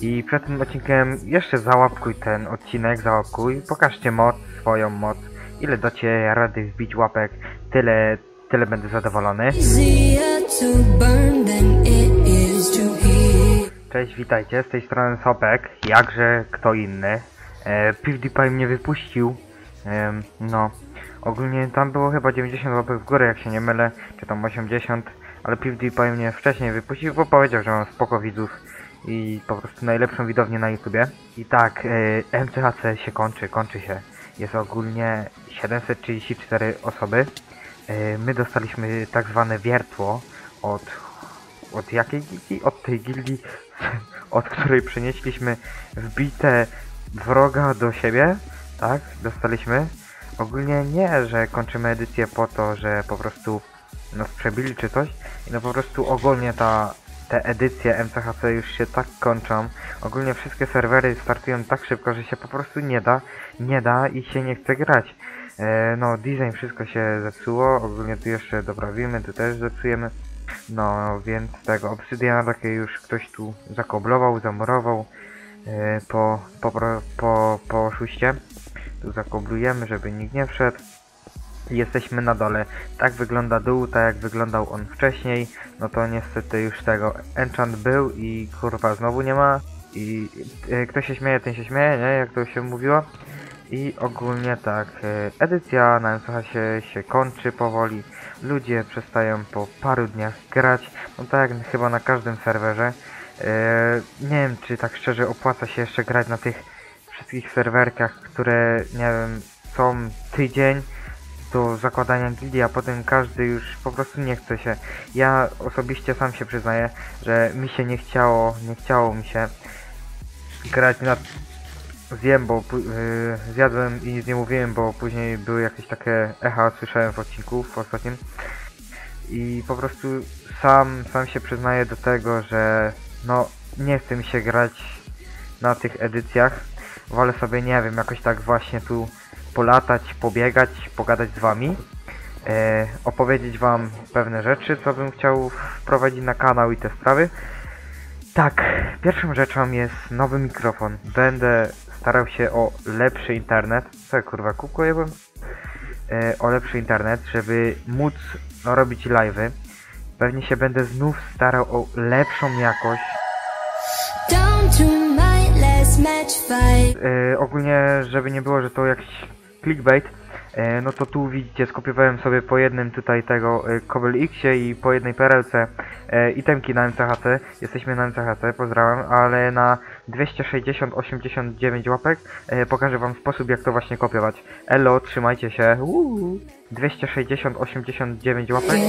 I przed tym odcinkiem jeszcze załapkuj ten odcinek, załapkuj, pokażcie moc, swoją moc, ile dacie rady wbić łapek, tyle, tyle będę zadowolony. Cześć, witajcie, z tej strony Sopek, jakże kto inny. E, PewDiePie mnie wypuścił, Em, no, ogólnie tam było chyba 90 łapek w górę, jak się nie mylę, czy tam 80, ale PewDiePie mnie wcześniej wypuścił, bo powiedział, że mam spoko widzów i po prostu najlepszą widownię na YouTubie. I tak, e, MCHC się kończy, kończy się. Jest ogólnie 734 osoby. E, my dostaliśmy tak zwane wiertło od od jakiej gildii? Od tej gildii, od której przenieśliśmy wbite wroga do siebie, tak? Dostaliśmy. Ogólnie nie, że kończymy edycję po to, że po prostu nas przebili czy coś. No po prostu ogólnie ta, te edycje MCHC już się tak kończą. Ogólnie wszystkie serwery startują tak szybko, że się po prostu nie da, nie da i się nie chce grać. E, no, design wszystko się zepsuło, ogólnie tu jeszcze doprawimy, tu też zepsujemy. No, więc tego obsydiana takie już ktoś tu zakoblował, zamurował e, po, po, po, po oszuście. Tu zakoblujemy, żeby nikt nie wszedł. Jesteśmy na dole. Tak wygląda dół, tak jak wyglądał on wcześniej. No to niestety już tego enchant był i kurwa znowu nie ma. I e, kto się śmieje, ten się śmieje, nie? Jak to się mówiło. I ogólnie tak, e, edycja na MCH się, się kończy powoli. Ludzie przestają po paru dniach grać. No tak jak chyba na każdym serwerze. E, nie wiem, czy tak szczerze opłaca się jeszcze grać na tych wszystkich serwerkach, które, nie wiem, są tydzień do zakładania gildii, a potem każdy już po prostu nie chce się. Ja osobiście sam się przyznaję, że mi się nie chciało, nie chciało mi się grać na zjem, bo yy, zjadłem i nic nie mówiłem, bo później były jakieś takie echa, słyszałem w odcinku w ostatnim. I po prostu sam, sam się przyznaję do tego, że no nie chce mi się grać na tych edycjach. Wolę sobie, nie wiem, jakoś tak właśnie tu polatać, pobiegać, pogadać z wami. E, opowiedzieć wam pewne rzeczy, co bym chciał wprowadzić na kanał i te sprawy. Tak, pierwszą rzeczą jest nowy mikrofon. Będę starał się o lepszy internet. Co kurwa, jebłem? E, o lepszy internet, żeby móc no, robić live'y. Pewnie się będę znów starał o lepszą jakość. E, ogólnie, żeby nie było, że to jakiś clickbait, e, no to tu widzicie, skopiowałem sobie po jednym tutaj tego e, Cobble X i po jednej perełce e, itemki na MCHC. Jesteśmy na MCHC, pozdrawiam, ale na 260-89 łapek e, pokażę wam sposób, jak to właśnie kopiować. Elo, trzymajcie się. Uuu. 260-89 łapek.